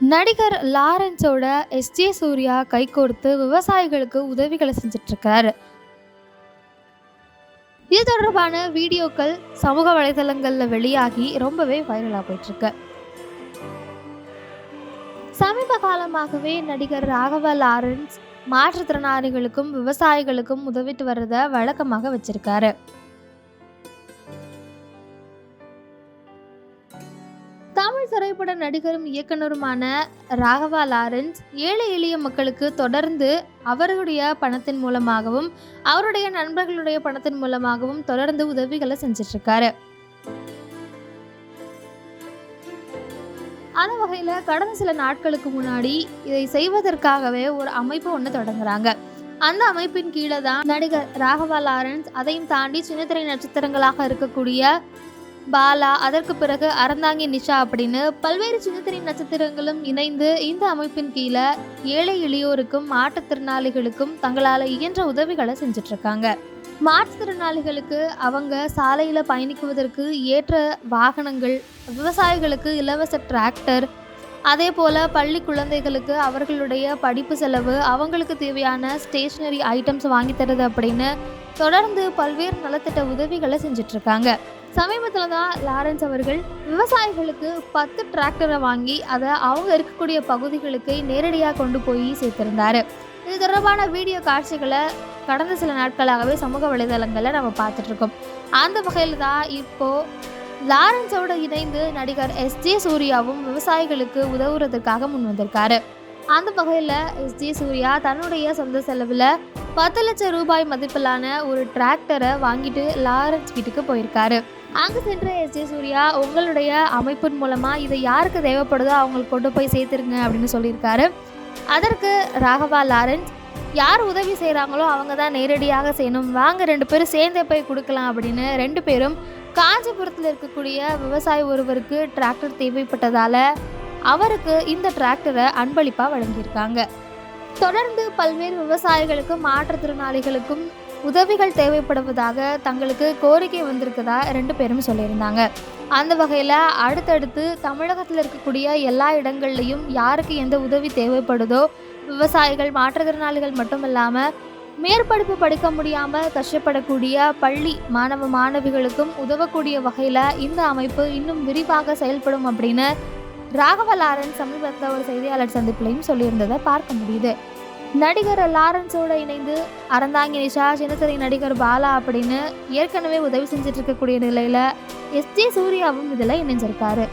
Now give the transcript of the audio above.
நடிகர் லாரன்ஸோட எஸ்ஜே சூர்யா கை கொடுத்து விவசாயிகளுக்கு உதவிகளை செஞ்சிட்ருக்காரு. இது தொடர்பான வீடியோக்கள் சமூக வலைதளங்களில் வெளியாகி ரொம்பவே வைரலாக போயிட்டுருக்கு சமீப காலமாகவே நடிகர் ராகவா லாரன்ஸ் மாற்றுத்திறனாளிகளுக்கும் விவசாயிகளுக்கும் உதவிட்டு வர்றதை வழக்கமாக வச்சிருக்காரு. திரைப்பட நடிகரும் இயக்குனருமான ராகவா லாரன்ஸ் ஏழை எளிய மக்களுக்கு தொடர்ந்து அவருடைய பணத்தின் மூலமாகவும் அவருடைய நண்பர்களுடைய பணத்தின் மூலமாகவும் தொடர்ந்து உதவிகளை செஞ்சிட்ருக்காரு. அந்த வகையில் கடந்த சில நாட்களுக்கு முன்னாடி இதை செய்வதற்காகவே ஒரு அமைப்பு ஒன்று தொடங்குறாங்க. அந்த அமைப்பின் கீழே தான் நடிகர் ராகவா லாரன்ஸ் அதையும் தாண்டி சின்னத்திரை நட்சத்திரங்களாக இருக்கக்கூடிய பாலா அதற்கு பிறகு அறந்தாங்கி நிஷா அப்படின்னு பல்வேறு சின்னத்திரை நட்சத்திரங்களும் இணைந்து இந்த அமைப்பின் கீழே ஏழை எளியோருக்கும் மாற்றுத்திறனாளிகளுக்கும் தங்களால் இயன்ற உதவிகளை செஞ்சுட்டு இருக்காங்க மாற்றுத்திறனாளிகளுக்கு அவங்க சாலையில் பயணிக்குவதற்கு ஏற்ற வாகனங்கள் விவசாயிகளுக்கு இலவச டிராக்டர் அதே போல் பள்ளி குழந்தைகளுக்கு அவர்களுடைய படிப்பு செலவு அவங்களுக்கு தேவையான ஸ்டேஷ்னரி ஐட்டம்ஸ் வாங்கி தருது அப்படின்னு தொடர்ந்து பல்வேறு நலத்திட்ட உதவிகளை செஞ்சிட்ருக்காங்க. சமீபத்தில் தான் லாரன்ஸ் அவர்கள் விவசாயிகளுக்கு பத்து டிராக்டரை வாங்கி அதை அவங்க இருக்கக்கூடிய பகுதிகளுக்கு நேரடியாக கொண்டு போய் சேர்த்திருந்தாரு. இது தொடர்பான வீடியோ காட்சிகளை கடந்த சில நாட்களாகவே சமூக வலைதளங்களில் நம்ம பார்த்துட்ருக்கோம் அந்த வகையில் தான் இப்போது லாரன்ஸோடு இணைந்து நடிகர் எஸ் ஜே சூர்யாவும் விவசாயிகளுக்கு உதவுறதுக்காக முன் வந்திருக்காரு. அந்த வகையில் எஸ் ஜே சூர்யா தன்னுடைய சொந்த செலவில் பத்து லட்சம் ரூபாய் மதிப்பிலான ஒரு டிராக்டரை வாங்கிட்டு லாரன்ஸ் வீட்டுக்கு போயிருக்காரு. அங்கே சென்ற எஸ் ஜே சூர்யா உங்களுடைய அமைப்பின் மூலமாக இதை யாருக்கு தேவைப்படுதோ அவங்களுக்கு கொண்டு போய் சேர்த்துருங்க அப்படின்னு சொல்லியிருக்காரு. அதற்கு ராகவா லாரன்ஸ் யார் உதவி செய்கிறாங்களோ அவங்க தான் நேரடியாக செய்யணும். வாங்க ரெண்டு பேரும் சேர்ந்தே போய் கொடுக்கலாம் அப்படின்னு ரெண்டு பேரும் காஞ்சிபுரத்தில் இருக்கக்கூடிய விவசாயி ஒருவருக்கு டிராக்டர் தேவைப்பட்டதால் அவருக்கு இந்த டிராக்டரை அன்பளிப்பாக வழங்கியிருக்காங்க. தொடர்ந்து பல்வேறு விவசாயிகளுக்கும் மாற்றுத்திறனாளிகளுக்கும் உதவிகள் தேவைப்படுவதாக தங்களுக்கு கோரிக்கை வந்திருக்கதா ரெண்டு பேரும் சொல்லியிருந்தாங்க. அந்த வகையில் அடுத்தடுத்து தமிழகத்தில் இருக்கக்கூடிய எல்லா இடங்கள்லையும் யாருக்கு எந்த உதவி தேவைப்படுதோ விவசாயிகள் மாற்றுத்திறனாளிகள் மட்டும் இல்லாமல் மேற்படிப்பு படிக்க முடியாமல் கஷ்டப்படக்கூடிய பள்ளி மாணவ மாணவிகளுக்கும் உதவக்கூடிய வகையில் இந்த அமைப்பு இன்னும் விரிவாக செயல்படும் அப்படின்னு ராகவ லாரன்ஸ் சமீபத்தில் ஒரு செய்தியாளர் சந்திப்புலையும் சொல்லியிருந்ததை பார்க்க முடியுது. நடிகர் லாரன்ஸோட இணைந்து அறந்தாங்கி நிஷா சின்னத்திரை நடிகர் பாலா அப்படின்னு ஏற்கனவே உதவி செஞ்சுட்டு இருக்கக்கூடிய நிலையில் எஸ் ஜே சூர்யாவும் இதில் இணைஞ்சிருக்காரு.